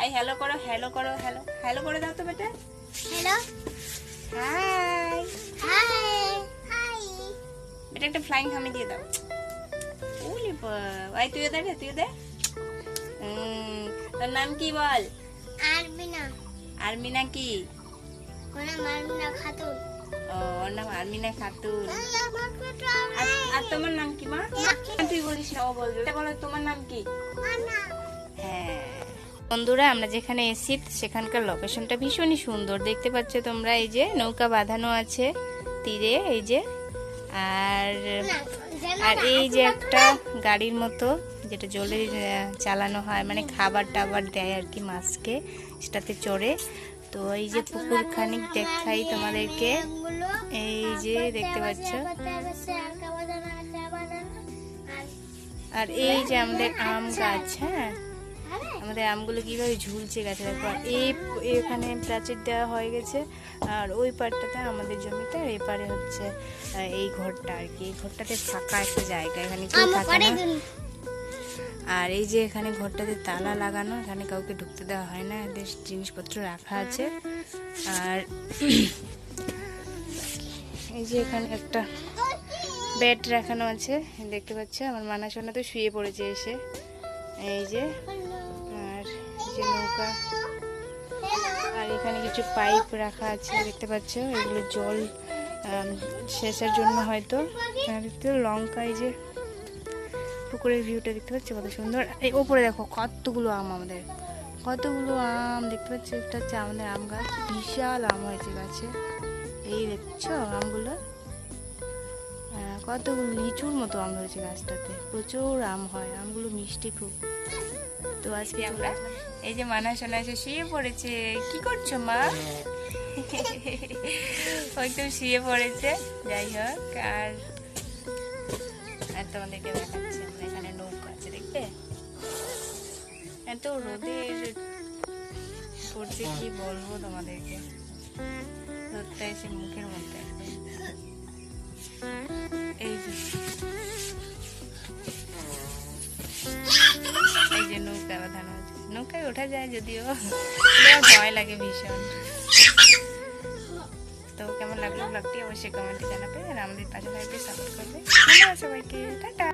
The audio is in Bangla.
আই হ্যালো করো হ্যালো করো হ্যালো হ্যালো করে দাও তো বেটা। হ্যালো হাই হাই হাই এটা একটা ফ্লাইং হামি দিয়ে দাও। ওলি ভাই তুইও দে রে, তুইও দে। তোর নাম কি বল? আরবিনা আরমিনা কি? ওনা মারমিনা খাতুন। ও ওর নাম আরমিনা খাতুন। আর আর তোমার নাম কি মা? তুই বলিস না ও বলবে। বলো তোমার নাম কি? হ্যাঁ। বন্ধুরা, আমরা যেখানে এসেছি, সেখানকার লোকেশনটা ভীষণই সুন্দর। দেখতে পাচ্ছ তোমরা, এই যে নৌকা বাঁধানো আছে তীরে, এই যে। আর আর এই যে একটা গাড়ির মতো, যেটা জলে চালানো হয় মানে খাবার টাবার দেয় আর কি মাছকে, সেটাতে চড়ে। তো এই যে পুকুর খানিক দেখাই তোমাদেরকে। এই যে দেখতে পাচ্ছ। আর এই যে আমাদের আম গাছ হ্যাঁ? আমাদের আমগুলো কীভাবে ঝুলছে গাছে দেখো এই এখানে প্রাচীর দেওয়া হয়ে গেছে আর ওই পারটাতে আমাদের জমিতে আর এই পারে হচ্ছে এই ঘরটা আর কি। এই ঘরটাতে ফাঁকা একটা জায়গা এখানে কেউ থাকে না। আর এই যে এখানে ঘরটাতে তালা লাগানো এখানে কাউকে ঢুকতে দেওয়া হয় না এদের জিনিসপত্র রাখা আছে। আর এই যে এখানে একটা বেড রাখানো আছে দেখতে পাচ্ছ? আমার মানা সোনা তো শুয়ে পড়েছে এসে। এই যে, আর যে নৌকা। আর এখানে কিছু পাইপ রাখা আছে, দেখতে পাচ্ছ? এগুলো জল সেচের জন্য হয়তো। একটু লঙ্কা, এই যে পুকুরের ভিউটা দেখতে পাচ্ছ? কত সুন্দর। এই ওপরে দেখো, কতগুলো আম আমাদের। কতগুলো আম, দেখতে পাচ্ছ? এটা হচ্ছে আমাদের আম গাছ। বিশাল আম হয়েছে গাছে। এই দেখছ আমগুলো? আহ, কতগুলো লিচুর মতো আম হয়েছে গাছটাতে। প্রচুর আম হয় আমগুলো মিষ্টি খুব। তো আজকে আমরা? এই যে মানা সোনা এসে শুয়ে পড়েছে। কি করছ মা? তো শুয়ে পড়েছে। যাই হোক আর আর তোমাদেরকে দেখাচ্ছি এখানে নৌকা আছে দেখবে? এত রোদের পড়ছে কি বলব তোমাদেরকে? রোদটা এসে মুখের মধ্যে একদম। এই যে এই যে নৌকা বাঁধানো আছে নৌকায় ওঠা যায় যদিও ভয় লাগে ভীষণ। তো কেমন লাগল ব্লগটি অবশ্যই কমেন্টে জানাবে আর আমাদের পাশে থাকবে সাপোর্ট করবে। সবাইকে টাটা।